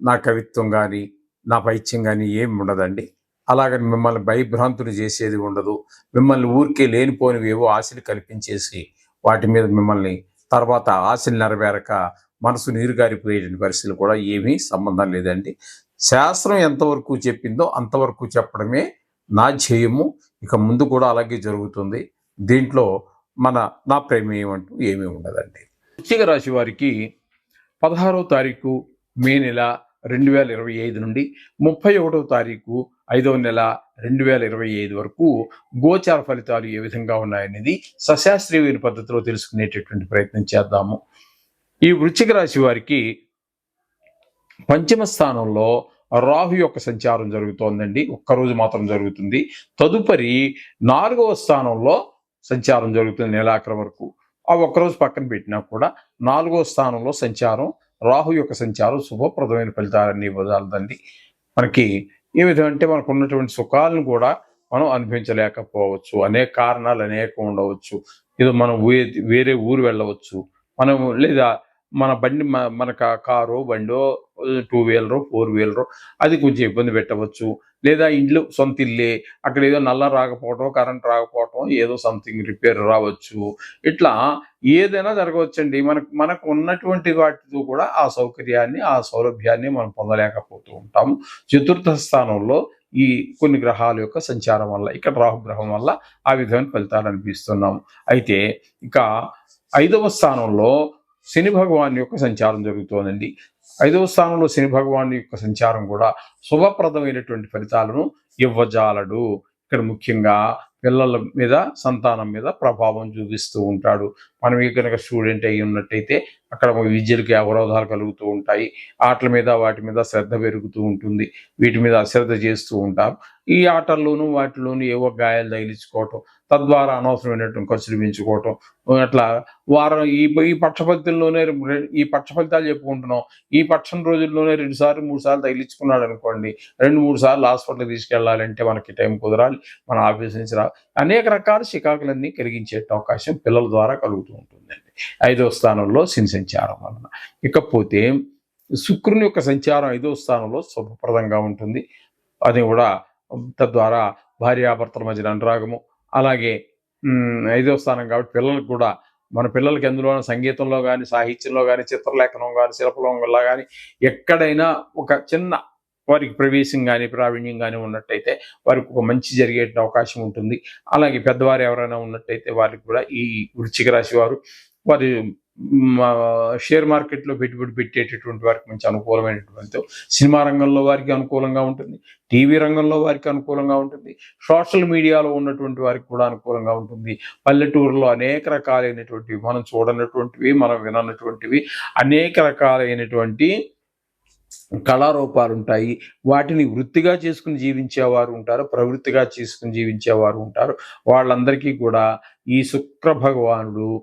నా కవిత్వం కానీ నా పైత్యం కానీ ఏమి ఉండదండి. అలాగని మిమ్మల్ని భయభ్రాంతులు చేసేది ఉండదు. మిమ్మల్ని ఊరికే లేనిపోనివి ఏవో ఆశలు కల్పించేసి వాటి మీద మిమ్మల్ని తర్వాత ఆశలు నెరవేరక మనసు నీరుగారిపోయేటువంటి పరిస్థితులు కూడా ఏమీ సంబంధం లేదండి. శాస్త్రం ఎంతవరకు చెప్పిందో అంతవరకు చెప్పడమే నా ధ్యేయము. ఇక ముందు కూడా అలాగే జరుగుతుంది. దీంట్లో మన నా ప్రమేయం అంటూ ఏమీ ఉండదండి. వృశ్చిక రాశి వారికి పదహారో తారీఖు మే నెల రెండు వేల ఇరవై ఐదు నుండి ముప్పై ఒకటవ తారీఖు ఐదవ నెల రెండు వేల ఇరవై ఐదు వరకు గోచార ఫలితాలు ఏ విధంగా ఉన్నాయనేది సశాస్త్రీయమైన పద్ధతిలో తెలుసుకునేటటువంటి ప్రయత్నం చేద్దాము. ఈ వృశ్చిక రాశి వారికి పంచమ స్థానంలో రాహు యొక్క సంచారం జరుగుతోందండి. ఒక్కరోజు మాత్రం జరుగుతుంది. తదుపరి నాలుగవ స్థానంలో సంచారం జరుగుతుంది నెలాఖరు వరకు. ఆ ఒక్కరోజు పక్కన పెట్టినా కూడా నాలుగవ స్థానంలో సంచారం రాహు యొక్క సంచారం శుభప్రదమైన ఫలితాలన్నీ వదలదండి మనకి ఏ విధమంటే మనకు ఉన్నటువంటి సుఖాలను కూడా మనం అనుభవించలేకపోవచ్చు. అనేక కారణాలు అనేకం ఉండవచ్చు. ఏదో మనం వేరే ఊరు వెళ్ళవచ్చు. మనం లేదా మన బండి మన కారో బండో టూ వీలరో ఫోర్ వీలరో అది కొంచెం ఇబ్బంది పెట్టవచ్చు. లేదా ఇండ్లు సొంత ఇల్లే అక్కడ ఏదో నల్ల రాకపోవటం కరెంట్ రాకపోవటం ఏదో సంథింగ్ రిపేర్ రావచ్చు. ఇట్లా ఏదైనా జరగవచ్చండి. మనకు మనకు ఉన్నటువంటి వాటితో కూడా ఆ సౌకర్యాన్ని ఆ సౌలభ్యాన్ని మనం పొందలేకపోతూ ఉంటాము. చతుర్థ స్థానంలో ఈ కొన్ని గ్రహాల యొక్క సంచారం వల్ల ఇక్కడ రాహుగ్రహం వల్ల ఆ విధమైన ఫలితాలు అనిపిస్తున్నాము. అయితే ఇక ఐదవ స్థానంలో శని భగవాన్ యొక్క సంచారం జరుగుతోందండి. ఐదవ స్థానంలో శని భగవాన్ యొక్క సంచారం కూడా శుభప్రదమైనటువంటి ఫలితాలను ఇవ్వజాలడు. ఇక్కడ ముఖ్యంగా పిల్లల మీద సంతానం మీద ప్రభావం చూపిస్తూ ఉంటాడు. మనం కనుక స్టూడెంట్ అయి ఉన్నట్టయితే అక్కడ విద్యలకి అవరోధాలు కలుగుతూ ఉంటాయి. ఆటల మీద వాటి మీద శ్రద్ధ పెరుగుతూ ఉంటుంది. వీటి మీద అశ్రద్ధ చేస్తూ ఉంటాం. ఈ ఆటల్లోనూ వాటిలోనూ ఏవో గాయాలు తగిలించుకోవటం తద్వారా అనవసరమైనటువంటి ఖర్చులు పెంచుకోవటం అట్లా వారం ఈ ఈ పక్షఫలితంలోనే ఈ పక్ష ఫలితాలు చెప్పుకుంటున్నాం. ఈ పక్షం రోజుల్లోనే రెండు సార్లు మూడు సార్లు తగిలించుకున్నాడు అనుకోండి రెండు మూడు సార్లు హాస్పిటల్కి తీసుకెళ్ళాలంటే మనకి టైం కుదరాలి. మన ఆఫీస్ నుంచి రా అనేక రకాల చికాకులన్నీ కలిగించే అవకాశం పిల్లల ద్వారా కలుగుతూ ఉంటుందండి. ఐదో స్థానంలో శని సంచారం వలన. ఇకపోతే శుక్రుని యొక్క సంచారం ఐదో స్థానంలో శుభప్రదంగా ఉంటుంది. అది కూడా తద్వారా భార్యాభర్తల మధ్యన అనురాగము. అలాగే ఐదో స్థానం కాబట్టి పిల్లలకు కూడా మన పిల్లలకి ఎందులో సంగీతంలో కానీ సాహిత్యంలో కానీ చిత్రలేఖనం కానీ శిల్పంలో కానీ ఎక్కడైనా ఒక చిన్న వారికి ప్రవేశం కానీ ప్రావీణ్యం కానీ ఉన్నట్టయితే వారికి ఒక మంచి జరిగే అవకాశం ఉంటుంది. అలాగే పెద్దవారు ఎవరైనా ఉన్నట్టయితే వారికి కూడా ఈ వృశ్చిక రాశి వారు వారి షేర్ మార్కెట్లో పెట్టుబడి పెట్టేటటువంటి వారికి మంచి అనుకూలమైనటువంటి సినిమా రంగంలో వారికి అనుకూలంగా ఉంటుంది. టీవీ రంగంలో వారికి అనుకూలంగా ఉంటుంది. సోషల్ మీడియాలో ఉన్నటువంటి వారికి కూడా అనుకూలంగా ఉంటుంది. పల్లెటూరులో అనేక రకాలైనటువంటివి మనం చూడనటువంటివి మనం విననటువంటివి అనేక రకాలైనటువంటి కళారూపాలు ఉంటాయి వాటిని వృత్తిగా చేసుకుని జీవించేవారు ఉంటారు ప్రవృత్తిగా చేసుకుని జీవించేవారు ఉంటారు. వాళ్ళందరికీ కూడా ఈ శుక్ర భగవానుడు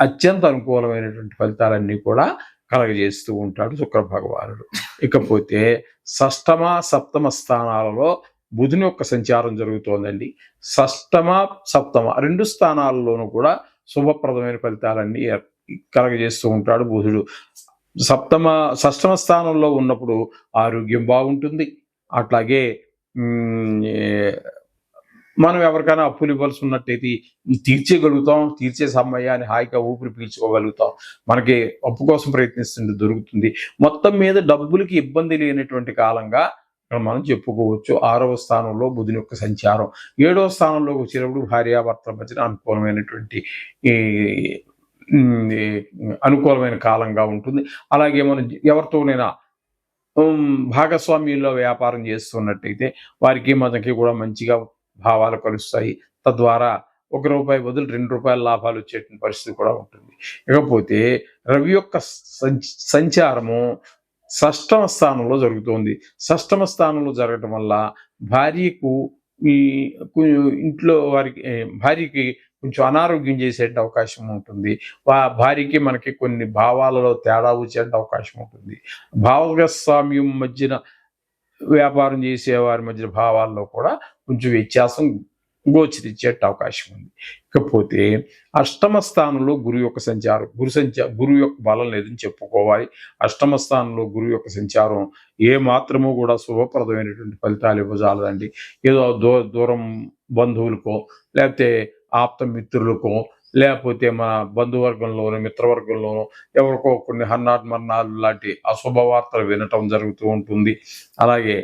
అత్యంత అనుకూలమైనటువంటి ఫలితాలన్నీ కూడా కలగజేస్తూ ఉంటాడు శుక్ర భగవానుడు. ఇకపోతే షష్టమ సప్తమ స్థానాలలో బుధుని యొక్క సంచారం జరుగుతోందండి. షష్టమ సప్తమ రెండు స్థానాలలోనూ కూడా శుభప్రదమైన ఫలితాలన్నీ కలగజేస్తూ ఉంటాడు బుధుడు. సప్తమ షష్టమ స్థానంలో ఉన్నప్పుడు ఆరోగ్యం బాగుంటుంది. అట్లాగే మనం ఎవరికైనా అప్పులు ఇవ్వాల్సి ఉన్నట్టయితే తీర్చేయగలుగుతాం. తీర్చే సమయాన్ని హాయిగా ఊపిరి పీల్చుకోగలుగుతాం. మనకి అప్పు కోసం ప్రయత్నిస్తుంటే దొరుకుతుంది. మొత్తం మీద డబ్బులకి ఇబ్బంది లేనటువంటి కాలంగా ఇక్కడ మనం చెప్పుకోవచ్చు. ఆరవ స్థానంలో బుధుని యొక్క సంచారం. ఏడవ స్థానంలోకి వచ్చినప్పుడు భార్యాభర్తల మధ్యన అనుకూలమైనటువంటి ఈ అనుకూలమైన కాలంగా ఉంటుంది. అలాగే మనం ఎవరితోనైనా భాగస్వామ్యంలో వ్యాపారం చేస్తున్నట్టయితే వారికి మనకి కూడా మంచిగా భావాలు కలుస్తాయి. తద్వారా ఒక రూపాయి బదులు రెండు రూపాయల లాభాలు వచ్చేటువంటి పరిస్థితి కూడా ఉంటుంది. ఇకపోతే రవి యొక్క సంచారము షష్టమ స్థానంలో జరుగుతుంది. షష్టమ స్థానంలో జరగటం వల్ల భార్యకు ఈ ఇంట్లో వారికి భార్యకి కొంచెం అనారోగ్యం చేసే అవకాశం ఉంటుంది. వా భార్యకి మనకి కొన్ని భావాలలో తేడా వచ్చే అవకాశం ఉంటుంది. భాగస్వామ్యం మధ్యన వ్యాపారం చేసే వారి మధ్య భావాల్లో కూడా కొంచెం వ్యత్యాసం గోచరించేట అవకాశం ఉంది. ఇకపోతే అష్టమ స్థానంలో గురు యొక్క సంచారం గురు సంచార గురువు యొక్క బలం లేదని చెప్పుకోవాలి. అష్టమ స్థానంలో గురువు యొక్క సంచారం ఏ మాత్రము కూడా శుభప్రదమైనటువంటి ఫలితాలు ఇవ్వజాలదండి. ఏదో దూ దూరం బంధువులకో లేకపోతే ఆప్త మిత్రులకు లేకపోతే మన బంధువర్గంలోనూ మిత్రవర్గంలోనూ ఎవరికో కొన్ని హన్నాట్ మరణాలు లాంటి అశుభ వార్తలు వినటం జరుగుతూ ఉంటుంది. అలాగే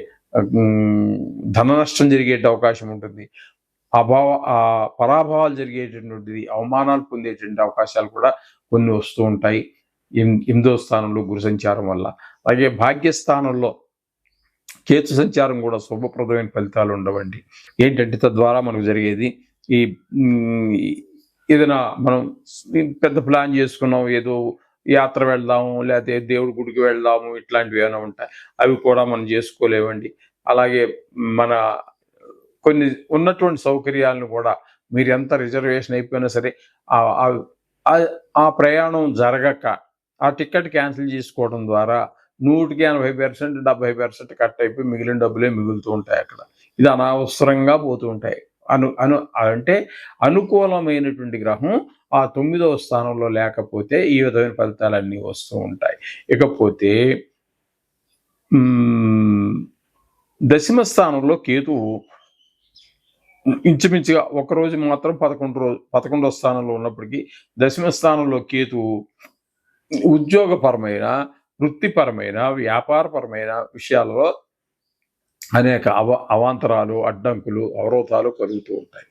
ధన నష్టం జరిగే అవకాశం ఉంటుంది. అభావ ఆ పరాభవాలు జరిగేటటువంటిది అవమానాలు పొందేటువంటి అవకాశాలు కూడా కొన్ని వస్తూ ఉంటాయి. ఎనిమిదో స్థానంలో గురు సంచారం వల్ల. అలాగే భాగ్యస్థానంలో కేతు సంచారం కూడా శుభప్రదమైన ఫలితాలు ఉండవండి. ఏంటంటే తద్వారా మనకు జరిగేది ఈ ఏదైనా మనం పెద్ద ప్లాన్ చేసుకున్నాం ఏదో యాత్ర వెళ్దాము లేకపోతే దేవుడి గుడికి వెళ్దాము ఇట్లాంటివి ఏమైనా ఉంటాయి అవి కూడా మనం చేసుకోలేవండి అలాగే మన కొన్ని ఉన్నటువంటి సౌకర్యాలను కూడా మీరు ఎంత రిజర్వేషన్ అయిపోయినా సరే ఆ- ఆ ప్రయాణం జరగక ఆ టికెట్ క్యాన్సిల్ చేసుకోవడం ద్వారా నూటికి ఎనభై పర్సెంట్ డెబ్బై పర్సెంట్ కట్ అయిపోయి మిగిలిన డబ్బులే మిగులుతూ ఉంటాయి అక్కడ. ఇది అనవసరంగా పోతూ ఉంటాయి. అను అను అంటే అనుకూలమైనటువంటి గ్రహం ఆ తొమ్మిదవ స్థానంలో లేకపోతే ఈ విధమైన ఫలితాలన్నీ వస్తూ ఉంటాయి. ఇకపోతే దశమ స్థానంలో కేతువు ఇంచుమించుగా ఒకరోజు మాత్రం పదకొండు రోజు పదకొండవ స్థానంలో ఉన్నప్పటికీ దశమ స్థానంలో కేతువు ఉద్యోగపరమైన వృత్తిపరమైన వ్యాపారపరమైన విషయాలలో అనేక అవ అవాంతరాలు అడ్డంకులు అవరోధాలు కలుగుతూ ఉంటాయి.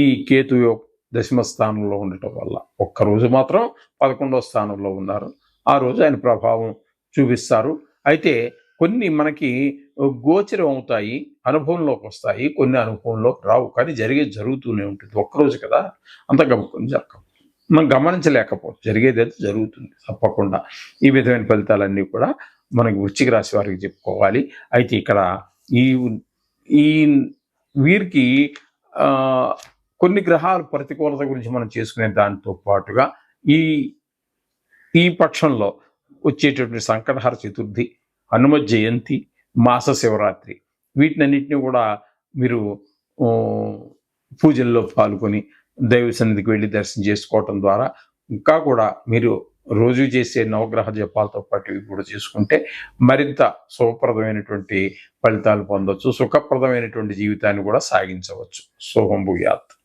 ఈ కేతు యొక్క దశమ స్థానంలో ఉండటం వల్ల ఒక్కరోజు మాత్రం పదకొండవ స్థానంలో ఉన్నారు. ఆ రోజు ఆయన ప్రభావం చూపిస్తారు. అయితే కొన్ని మనకి గోచరం అవుతాయి అనుభవంలోకి వస్తాయి కొన్ని అనుభవంలోకి రావు. కానీ జరిగే జరుగుతూనే ఉంటుంది. ఒక్కరోజు కదా అంత గమకం జరగవు. మనం గమనించలేకపోవచ్చు జరిగేది అయితే జరుగుతుంది తప్పకుండా. ఈ విధమైన ఫలితాలన్నీ కూడా మనకి వృశ్చిక రాశి వారికి చెప్పుకోవాలి. అయితే ఇక్కడ ఈ ఈ వీరికి కొన్ని గ్రహాలు ప్రతికూలత గురించి మనం చేసుకునే దానితో పాటుగా ఈ ఈ పక్షంలో వచ్చేటటువంటి సంకటహర చతుర్థి హనుమ జయంతి మాస శివరాత్రి వీటినన్నింటినీ కూడా మీరు పూజల్లో పాల్గొని దైవ సన్నిధికి వెళ్ళి దర్శనం చేసుకోవటం ద్వారా ఇంకా కూడా మీరు రోజు చేసే నవగ్రహ జపాలతో పాటు ఇవి కూడా చేసుకుంటే మరింత శుభప్రదమైనటువంటి ఫలితాలు పొందవచ్చు సుఖప్రదమైనటువంటి జీవితాన్ని కూడా సాగించవచ్చు. శుభం భూయాత్.